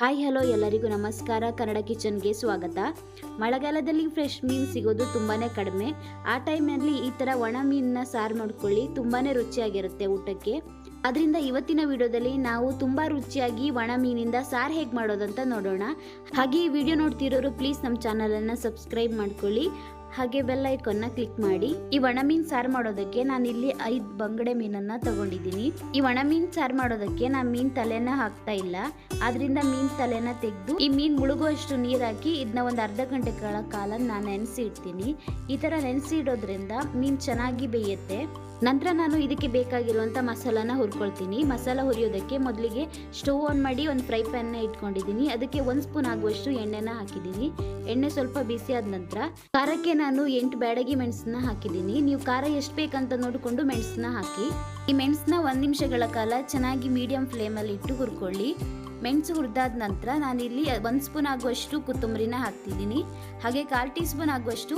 Hi, hello ಎಲ್ಲರಿಗೂ ನಮಸ್ಕಾರ. ಕನ್ನಡ ಕಿಚನ್ಗೆ ಸ್ವಾಗತ. ಮಳೆಗಾಲದಲ್ಲಿ ಫ್ರೆಶ್ ಮೀನು ಸಿಗೋದು ತುಂಬಾ ಕಡಿಮೆ. ಆ ಟೈಮಲ್ಲಿ ಈ ಥರ ಒಣ ಮೀನನ್ನ ಸಾರು ಮಾಡ್ಕೊಳ್ಳಿ ತುಂಬಾ ರುಚಿಯಾಗಿರುತ್ತೆ ಊಟಕ್ಕೆ. ಅದರಿಂದ ಇವತ್ತಿನ ವಿಡಿಯೋದಲ್ಲಿ ನಾವು ತುಂಬ ರುಚಿಯಾಗಿ ಒಣ ಮೀನಿಂದ ಸಾರು ಹೇಗೆ ಮಾಡೋದಂತ ನೋಡೋಣ. ಹಾಗೆ ಈ ವಿಡಿಯೋ ನೋಡ್ತಿರೋರು, ಪ್ಲೀಸ್ ನಮ್ಮ ಚಾನಲನ್ನು ಸಬ್ಸ್ಕ್ರೈಬ್ ಮಾಡ್ಕೊಳ್ಳಿ. ಹಾಗೆ ಬೆಲ್ ಐಕನ್ನ ಕ್ಲಿಕ್ ಮಾಡಿ, ಈ ಒಣ ಮೀನ್ ಸಾರು ಮಾಡೋದಕ್ಕೆ ನಾನು ಇಲ್ಲಿ ಐದು ಬಂಗಡೆ ಮೀನನ್ನ ತಗೊಂಡಿದ್ದೀನಿ. ಈ ಒಣ ಮೀನ್ ಸಾರು ಮಾಡೋದಕ್ಕೆ ನಾನು ಮೀನ್ ತಲೆನ ಹಾಕ್ತಾ ಇಲ್ಲ. ಆದ್ರಿಂದ ಮೀನ್ ತಲೆನ ತೆಗೆದು, ಈ ಮೀನ್ ಮುಳುಗುವಷ್ಟು ನೀರು ಹಾಕಿ ಇದನ್ನ ಒಂದು ಅರ್ಧ ಗಂಟೆಗಳ ಕಾಲ ನಾನು ನೆನೆಸಿ ಇಡ್ತೀನಿ. ಈ ತರ ನೆನೆಸಿ ಇಡೋದ್ರಿಂದ ಮೀನ್ ಚೆನ್ನಾಗಿ ಬೇಯುತ್ತೆ. ನಂತರ ನಾನು ಇದಕ್ಕೆ ಬೇಕಾಗಿರುವಂತ ಮಸಾಲಾನ ಹುರ್ಕೊಳ್ತೀನಿ. ಮಸಾಲ ಹುರಿಯೋದಕ್ಕೆ ಮೊದಲಿಗೆ ಸ್ಟವ್ ಆನ್ ಮಾಡಿ ಒಂದು ಫ್ರೈ ಪ್ಯಾನ್ನ ಇಟ್ಕೊಂಡಿದ್ದೀನಿ. ಅದಕ್ಕೆ ಒಂದು ಸ್ಪೂನ್ ಆಗುವಷ್ಟು ಎಣ್ಣೆನ ಹಾಕಿದ್ದೀನಿ. ಎಣ್ಣೆ ಸ್ವಲ್ಪ ಬಿಸಿ ಆದ ನಂತರ, ಖಾರಕ್ಕೆ ನಾನು ಎಂಟು ಬ್ಯಾಡಗಿ ಮೆಣಸನ್ನ ಹಾಕಿದ್ದೀನಿ. ನೀವು ಖಾರ ಎಷ್ಟು ಬೇಕಂತ ನೋಡಿಕೊಂಡು ಮೆಣಸನ್ನ ಹಾಕಿ, ಈ ಮೆಣಸನ್ನ ಒಂದು ನಿಮಿಷಗಳ ಕಾಲ ಚೆನ್ನಾಗಿ ಮೀಡಿಯಂ ಫ್ಲೇಮಲ್ಲಿ ಇಟ್ಟು ಹುರ್ಕೊಳ್ಳಿ. ಮೆಣಸು ಹುರಿದಾದ ನಂತರ ನಾನಿಲ್ಲಿ ಒಂದು ಸ್ಪೂನ್ ಆಗುವಷ್ಟು ಕೊತ್ತಂಬರಿನ ಹಾಕ್ತಿದ್ದೀನಿ. ಹಾಗೆ ಕಾಲು ಟೀ ಸ್ಪೂನ್ ಆಗುವಷ್ಟು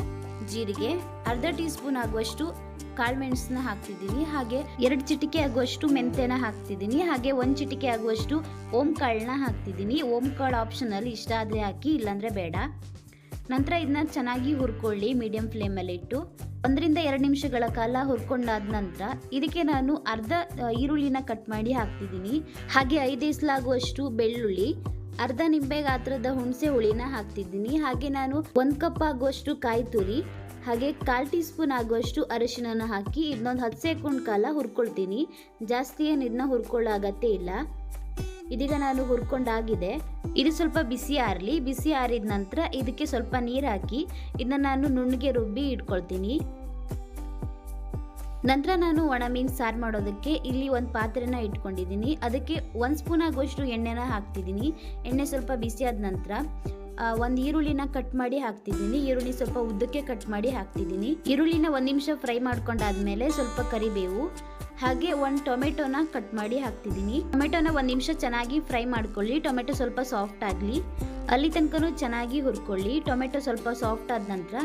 ಜೀರಿಗೆ, ಅರ್ಧ ಟೀ ಸ್ಪೂನ್ ಆಗುವಷ್ಟು ಕಾಳು ಮೆಣಸನ್ನ ಹಾಕ್ತಿದ್ದೀನಿ. ಹಾಗೆ ಎರಡು ಚಿಟಿಕೆ ಆಗುವಷ್ಟು ಮೆಂತೆನ ಹಾಕ್ತಿದ್ದೀನಿ. ಹಾಗೆ ಒಂದು ಚಿಟಿಕೆ ಆಗುವಷ್ಟು ಓಂ ಕಾಳನ್ನ ಹಾಕ್ತಿದ್ದೀನಿ. ಓಂ ಕಾಳು ಆಪ್ಷನಲ್ಲಿ ಇಷ್ಟ ಆದರೆ ಹಾಕಿ, ಇಲ್ಲಾಂದರೆ ಬೇಡ. ನಂತರ ಇದನ್ನ ಚೆನ್ನಾಗಿ ಹುರ್ಕೊಳ್ಳಿ ಮೀಡಿಯಂ ಫ್ಲೇಮಲ್ಲಿ ಇಟ್ಟು. ಒಂದರಿಂದ ಎರಡು ನಿಮಿಷಗಳ ಕಾಲ ಹುರ್ಕೊಂಡಾದ ನಂತರ ಇದಕ್ಕೆ ನಾನು ಅರ್ಧ ಈರುಳ್ಳಿನ ಕಟ್ ಮಾಡಿ ಹಾಕ್ತಿದ್ದೀನಿ. ಹಾಗೆ ಐದು ಇಸ್ಲಾಗುವಷ್ಟು ಬೆಳ್ಳುಳ್ಳಿ, ಅರ್ಧ ನಿಂಬೆ ಗಾತ್ರದ ಹುಣಸೆ ಹುಳಿನ ಹಾಕ್ತಿದ್ದೀನಿ. ಹಾಗೆ ನಾನು ಒಂದು ಕಪ್ ಆಗುವಷ್ಟು ಕಾಯಿ ತುರಿ, ಹಾಗೆ ಕಾಲು ಟೀ ಸ್ಪೂನ್ ಆಗುವಷ್ಟು ಅರಿಶಿಣನ ಹಾಕಿ ಇದನ್ನೊಂದು ಹತ್ತು ಸೆಕೆಂಡ್ ಕಾಲ ಹುರ್ಕೊಳ್ತೀನಿ. ಜಾಸ್ತಿ ಏನು ಇದನ್ನ ಹುರ್ಕೊಳ್ಳೋ ಅಗತ್ಯ ಇಲ್ಲ. ಇದೀಗ ನಾನು ಹುರ್ಕೊಂಡಾಗಿದೆ. ಇದು ಸ್ವಲ್ಪ ಬಿಸಿ ಆರಲಿ. ಬಿಸಿ ಆರಿದ ನಂತರ ಇದಕ್ಕೆ ಸ್ವಲ್ಪ ನೀರು ಹಾಕಿ ಇದನ್ನ ನಾನು ನುಣ್ಣಗೆ ರುಬ್ಬಿ ಇಟ್ಕೊಳ್ತೀನಿ. ನಂತರ ನಾನು ಒಣ ಮೀನು ಸಾರು ಮಾಡೋದಕ್ಕೆ ಇಲ್ಲಿ ಒಂದು ಪಾತ್ರೆನ ಇಟ್ಕೊಂಡಿದ್ದೀನಿ. ಅದಕ್ಕೆ ಒಂದು ಸ್ಪೂನ್ ಆಗುವಷ್ಟು ಎಣ್ಣೆನ ಹಾಕ್ತಿದ್ದೀನಿ. ಎಣ್ಣೆ ಸ್ವಲ್ಪ ಬಿಸಿ ಆದ ನಂತರ ಒಂದು ಈರುಳ್ಳಿನ ಕಟ್ ಮಾಡಿ ಹಾಕ್ತಿದ್ದೀನಿ. ಈರುಳ್ಳಿ ಸ್ವಲ್ಪ ಉದ್ದಕ್ಕೆ ಕಟ್ ಮಾಡಿ ಹಾಕ್ತಿದ್ದೀನಿ. ಈರುಳ್ಳಿನ ಒಂದು ನಿಮಿಷ ಫ್ರೈ ಮಾಡ್ಕೊಂಡಾದ್ಮೇಲೆ ಸ್ವಲ್ಪ ಕರಿಬೇವು. ಹಾಗೆ ಒಂದು ಟೊಮೆಟೊನ ಕಟ್ ಮಾಡಿ ಹಾಕ್ತಿದ್ದೀನಿ. ಟೊಮೆಟೊನ ಒಂದು ನಿಮಿಷ ಚೆನ್ನಾಗಿ ಫ್ರೈ ಮಾಡ್ಕೊಳ್ಳಿ. ಟೊಮೆಟೊ ಸ್ವಲ್ಪ ಸಾಫ್ಟ್ ಆಗಲಿ. ಅಲ್ಲಿ ತನಕನೂ ಚೆನ್ನಾಗಿ ಹುರ್ಕೊಳ್ಳಿ. ಟೊಮೆಟೊ ಸ್ವಲ್ಪ ಸಾಫ್ಟ್ ಆದ ನಂತರ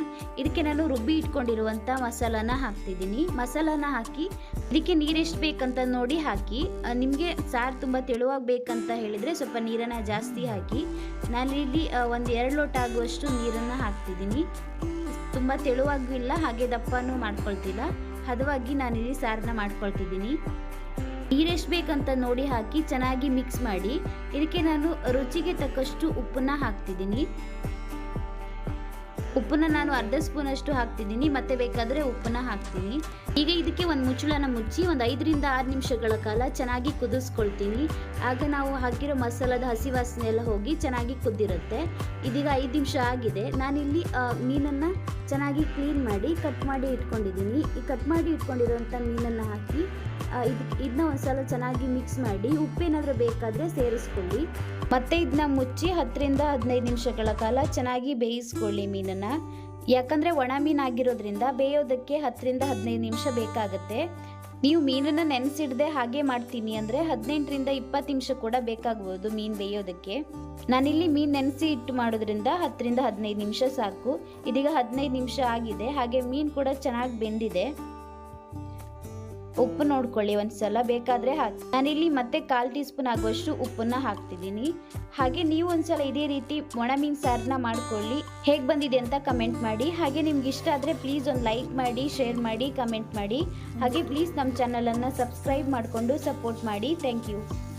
ಇದಕ್ಕೆ ನಾನು ರುಬ್ಬಿ ಇಟ್ಕೊಂಡಿರುವಂಥ ಮಸಾಲಾನ ಹಾಕ್ತಿದ್ದೀನಿ. ಮಸಾಲಾನ ಹಾಕಿ ಇದಕ್ಕೆ ನೀರೆಷ್ಟು ಬೇಕಂತ ನೋಡಿ ಹಾಕಿ. ನಿಮಗೆ ಸಾರು ತುಂಬ ತೆಳುವಾಗಿ ಬೇಕಂತ ಹೇಳಿದರೆ ಸ್ವಲ್ಪ ನೀರನ್ನು ಜಾಸ್ತಿ ಹಾಕಿ ನಾನಿಲ್ಲಿ ಒಂದು ಎರಡು ಲೋಟ ಆಗುವಷ್ಟು ನೀರನ್ನು ಹಾಕ್ತಿದ್ದೀನಿ. ತುಂಬ ತೆಳುವಾಗೂ ಇಲ್ಲ ಹಾಗೆ ದಪ್ಪನೂ ಮಾಡ್ಕೊಳ್ತಿಲ್ಲ. ಹದವಾಗಿ ನಾನಿಲ್ಲಿ ಸಾರನ್ನ ಮಾಡ್ಕೊಳ್ತಿದ್ದೀನಿ. ನೀರೆಷ್ಟು ಬೇಕಂತ ನೋಡಿ ಹಾಕಿ ಚೆನ್ನಾಗಿ ಮಿಕ್ಸ್ ಮಾಡಿ. ಇದಕ್ಕೆ ನಾನು ರುಚಿಗೆ ತಕ್ಕಷ್ಟು ಉಪ್ಪನ್ನ ಹಾಕ್ತಿದ್ದೀನಿ. ಉಪ್ಪನ್ನ ನಾನು ಅರ್ಧ ಸ್ಪೂನ್ ಅಷ್ಟು ಹಾಕ್ತಿದ್ದೀನಿ. ಮತ್ತೆ ಬೇಕಾದರೆ ಉಪ್ಪನ್ನ ಹಾಕ್ತೀನಿ. ಈಗ ಇದಕ್ಕೆ ಒಂದು ಮುಚ್ಚಳನ ಮುಚ್ಚಿ ಒಂದು ಐದರಿಂದ ಆರು ನಿಮಿಷಗಳ ಕಾಲ ಚೆನ್ನಾಗಿ ಕುದಿಸ್ಕೊಳ್ತೀನಿ. ಆಗ ನಾವು ಹಾಕಿರೋ ಮಸಾಲದ ಹಸಿ ವಾಸನೆ ಎಲ್ಲ ಹೋಗಿ ಚೆನ್ನಾಗಿ ಕುದ್ದಿರುತ್ತೆ. ಇದೀಗ ಐದು ನಿಮಿಷ ಆಗಿದೆ. ನಾನಿಲ್ಲಿ ಮೀನನ್ನು ಚೆನ್ನಾಗಿ ಕ್ಲೀನ್ ಮಾಡಿ ಕಟ್ ಮಾಡಿ ಇಟ್ಕೊಂಡಿದ್ದೀನಿ. ಈ ಕಟ್ ಮಾಡಿ ಇಟ್ಕೊಂಡಿರೋಂಥ ಮೀನನ್ನು ಹಾಕಿ ಇದು ಇದನ್ನ ಒಂದ್ಸಲ ಚೆನ್ನಾಗಿ ಮಿಕ್ಸ್ ಮಾಡಿ ಉಪ್ಪೇನಾದರೂ ಬೇಕಾದರೆ ಸೇರಿಸ್ಕೊಳ್ಳಿ. ಮತ್ತೆ ಇದನ್ನ ಮುಚ್ಚಿ ಹತ್ತರಿಂದ ಹದಿನೈದು ನಿಮಿಷಗಳ ಕಾಲ ಚೆನ್ನಾಗಿ ಬೇಯಿಸ್ಕೊಳ್ಳಿ ಮೀನನ್ನು. ಯಾಕಂದರೆ ಒಣ ಮೀನು ಆಗಿರೋದ್ರಿಂದ ಬೇಯೋದಕ್ಕೆ ಹತ್ತರಿಂದ ಹದಿನೈದು ನಿಮಿಷ ಬೇಕಾಗುತ್ತೆ. ನೀವು ಮೀನನ್ನು ನೆನೆಸಿಡದೆ ಹಾಗೆ ಮಾಡ್ತೀನಿ ಅಂದರೆ ಹದಿನೆಂಟರಿಂದ ಇಪ್ಪತ್ತು ನಿಮಿಷ ಕೂಡ ಬೇಕಾಗ್ಬೋದು ಮೀನು ಬೇಯೋದಕ್ಕೆ. ನಾನಿಲ್ಲಿ ಮೀನು ನೆನೆಸಿ ಇಟ್ಟು ಮಾಡೋದ್ರಿಂದ ಹತ್ತರಿಂದ ಹದಿನೈದು ನಿಮಿಷ ಸಾಕು. ಇದೀಗ ಹದಿನೈದು ನಿಮಿಷ ಆಗಿದೆ. ಹಾಗೆ ಮೀನು ಕೂಡ ಚೆನ್ನಾಗಿ ಬೆಂದಿದೆ. ಉಪ್ಪು ನೋಡ್ಕೊಳ್ಳಿ ಒಂದ್ಸಲ ಬೇಕಾದರೆ ಹಾಕಿ ನಾನಿಲ್ಲಿ ಮತ್ತೆ ಕಾಲು ಟೀ ಸ್ಪೂನ್ ಆಗುವಷ್ಟು ಉಪ್ಪನ್ನ ಹಾಕ್ತಿದ್ದೀನಿ. ಹಾಗೆ ನೀವು ಒಂದ್ಸಲ ಇದೇ ರೀತಿ ಒಣ ಮೀನು ಸಾರನ್ನ ಮಾಡ್ಕೊಳ್ಳಿ. ಹೇಗೆ ಬಂದಿದೆ ಅಂತ ಕಮೆಂಟ್ ಮಾಡಿ. ಹಾಗೆ ನಿಮ್ಗೆ ಇಷ್ಟ ಆದರೆ ಪ್ಲೀಸ್ ಒಂದು ಲೈಕ್ ಮಾಡಿ, ಶೇರ್ ಮಾಡಿ, ಕಮೆಂಟ್ ಮಾಡಿ. ಹಾಗೆ ಪ್ಲೀಸ್ ನಮ್ಮ ಚಾನಲನ್ನು ಸಬ್ಸ್ಕ್ರೈಬ್ ಮಾಡಿಕೊಂಡು ಸಪೋರ್ಟ್ ಮಾಡಿ. Thank you.